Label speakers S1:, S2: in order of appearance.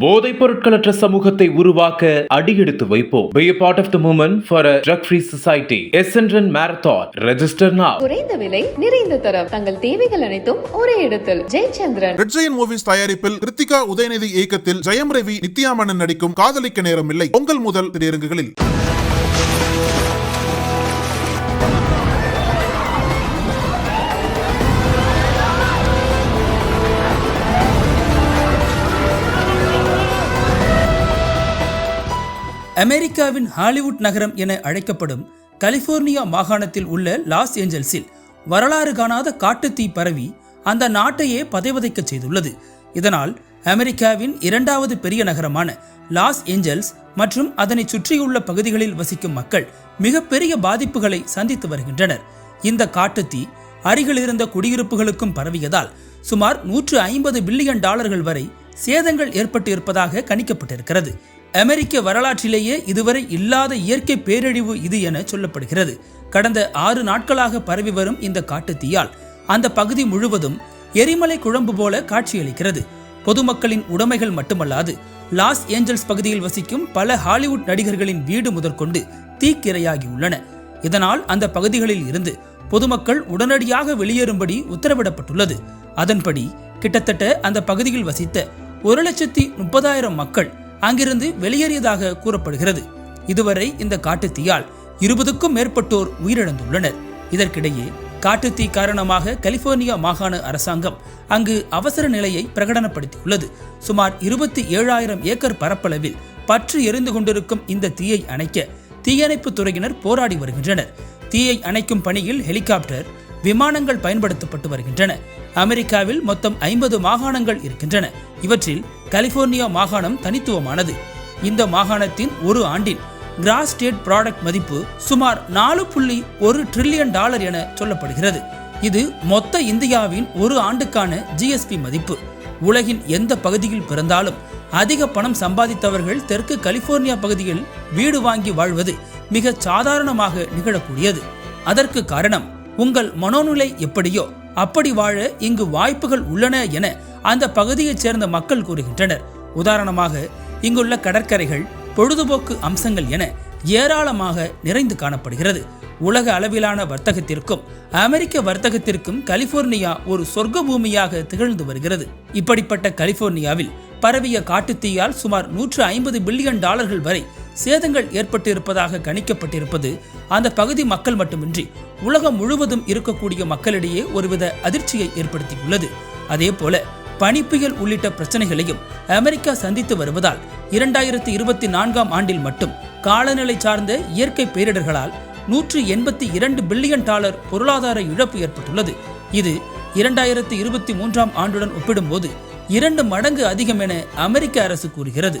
S1: போதைப் பொருட்களற்ற சமூகத்தை உருவாக்க அடியெடுத்து வைப்போம் Be a part of the movement for a drug-free society. Essendon Marathon. Register now.
S2: குறைந்த விலை நிறைந்த தரம் தங்கள் தேவைகள் அனைத்தும் ஒரே இடத்தில் ஜெயச்சந்திரன்
S3: ரெட் ஜெயன் மூவிஸ் தயாரிப்பில் கிருத்திகா உதயநிதி இயக்கத்தில் ஜெயம் ரவி நித்யாமணன் நடிக்கும் காதலிக்க நேரம் இல்லை பொங்கல் முதல் திரையரங்குகளில்
S4: அமெரிக்காவின் ஹாலிவுட் நகரம் என அழைக்கப்படும் கலிபோர்னியா மாகாணத்தில் உள்ள லாஸ் ஏஞ்சல்ஸில் வரலாறு காணாத காட்டுத்தீ பரவி அந்த நாட்டையே பதைவதைக்கச் செய்துள்ளது. இதனால் அமெரிக்காவின் இரண்டாவது பெரிய நகரமான லாஸ் ஏஞ்சல்ஸ் மற்றும் அதனை சுற்றியுள்ள பகுதிகளில் வசிக்கும் மக்கள் மிகப்பெரிய பாதிப்புகளை சந்தித்து வருகின்றனர். இந்த காட்டுத்தீ அருகில் இருந்த குடியிருப்புகளுக்கும் பரவியதால் சுமார் நூற்று ஐம்பது பில்லியன் டாலர்கள் வரை சேதங்கள் ஏற்பட்டு இருப்பதாக கணிக்கப்பட்டிருக்கிறது. அமெரிக்க வரலாற்றிலேயே இதுவரை இல்லாத இயற்கை பேரழிவு இது என சொல்லப்படுகிறது. கடந்த ஆறு நாட்களாக பரவி வரும் இந்த காட்டுத்தீயால் அந்த பகுதி முழுவதும் எரிமலை குழம்பு போல காட்சியளிக்கிறது. பொதுமக்களின் உடைமைகள் மட்டுமல்லாது லாஸ் ஏஞ்சல்ஸ் பகுதியில் வசிக்கும் பல ஹாலிவுட் நடிகர்களின் வீடு முதற்கொண்டு தீக்கிரையாகியுள்ளன இதனால் அந்த பகுதிகளில் இருந்து பொதுமக்கள் உடனடியாக வெளியேறும்படி உத்தரவிடப்பட்டுள்ளது. அதன்படி கிட்டத்தட்ட அந்த பகுதியில் வசித்த ஒரு லட்சத்தி முப்பதாயிரம் மக்கள் அங்கிருந்து வெளியேறியதாக கூறப்படுகிறது. இதுவரை இந்த காட்டுத்தீயால் இருபதுக்கும் மேற்பட்டோர் உயிரிழந்துள்ளனர். இதற்கிடையே காட்டுத்தீ காரணமாக கலிபோர்னியா மாகாண அரசாங்கம் அங்கு அவசர நிலையை பிரகடனப்படுத்தியுள்ளது. சுமார் இருபத்தி ஏழாயிரம் ஏக்கர் பரப்பளவில் பற்று எரிந்து கொண்டிருக்கும் இந்த தீயை அணைக்க தீயணைப்பு துறையினர் போராடி வருகின்றனர். தீயை அணைக்கும் பணியில் ஹெலிகாப்டர் விமானங்கள் பயன்படுத்தப்பட்டு வருகின்றன. அமெரிக்காவில் மொத்தம் ஐம்பது மாகாணங்கள் இருக்கின்றன. இவற்றில் கலிபோர்னியா மாகாணம் தனித்துவமானது. இந்த மாகாணத்தின் ஒரு ஆண்டின் கிராஸ் ஸ்டேட் ப்ராடக்ட் மதிப்பு சுமார் நாலு புள்ளி ஒரு ட்ரில்லியன் டாலர் என சொல்லப்படுகிறது. இது மொத்த இந்தியாவின் ஒரு ஆண்டுக்கான ஜிஎஸ்பி மதிப்பு. உலகின் எந்த பகுதியில் பிறந்தாலும் அதிக பணம் சம்பாதித்தவர்கள் தெற்கு கலிபோர்னியா பகுதியில் வீடு வாங்கி வாழ்வது மிக சாதாரணமாக நிகழக்கூடியது. அதற்கு காரணம் உங்கள் மனோநிலை எப்படியோ அப்படி வாழ இங்கு வாய்ப்புகள் உள்ளன என அந்த பகுதியைச் சேர்ந்த மக்கள் கூறுகின்றனர். உதாரணமாக இங்குள்ள கடற்கரைகள் பொழுதுபோக்கு அம்சங்கள் என ஏராளமாக நிறைந்து காணப்படுகிறது. உலக அளவிலான வர்த்தகத்திற்கும் அமெரிக்க வர்த்தகத்திற்கும் கலிபோர்னியா ஒரு சொர்க்க பூமியாக திகழ்ந்து வருகிறது. இப்படிப்பட்ட கலிபோர்னியாவில் பரவிய காட்டுத்தீயால் சுமார் நூற்று ஐம்பது பில்லியன் டாலர்கள் வரை சேதங்கள் ஏற்பட்டு இருப்பதாக கணிக்கப்பட்டிருப்பது அந்த பகுதி மக்கள் மட்டுமின்றி உலகம் முழுவதும் இருக்கக்கூடிய மக்களிடையே ஒருவித அதிர்ச்சியை ஏற்படுத்தியுள்ளது. அதே போல பனிப்புயல் உள்ளிட்ட பிரச்சனைகளையும் அமெரிக்கா சந்தித்து வருவதால் இரண்டாயிரத்தி இருபத்தி நான்காம் ஆண்டில் மட்டும் காலநிலை சார்ந்த இயற்கை பேரிடர்களால் நூற்று எண்பத்தி இரண்டு பில்லியன் டாலர் பொருளாதார இழப்பு ஏற்பட்டுள்ளது. இது இரண்டாயிரத்தி இருபத்தி மூன்றாம் ஆண்டுடன் ஒப்பிடும்போது இரண்டு மடங்கு அதிகம் என அமெரிக்க அரசு கூறுகிறது.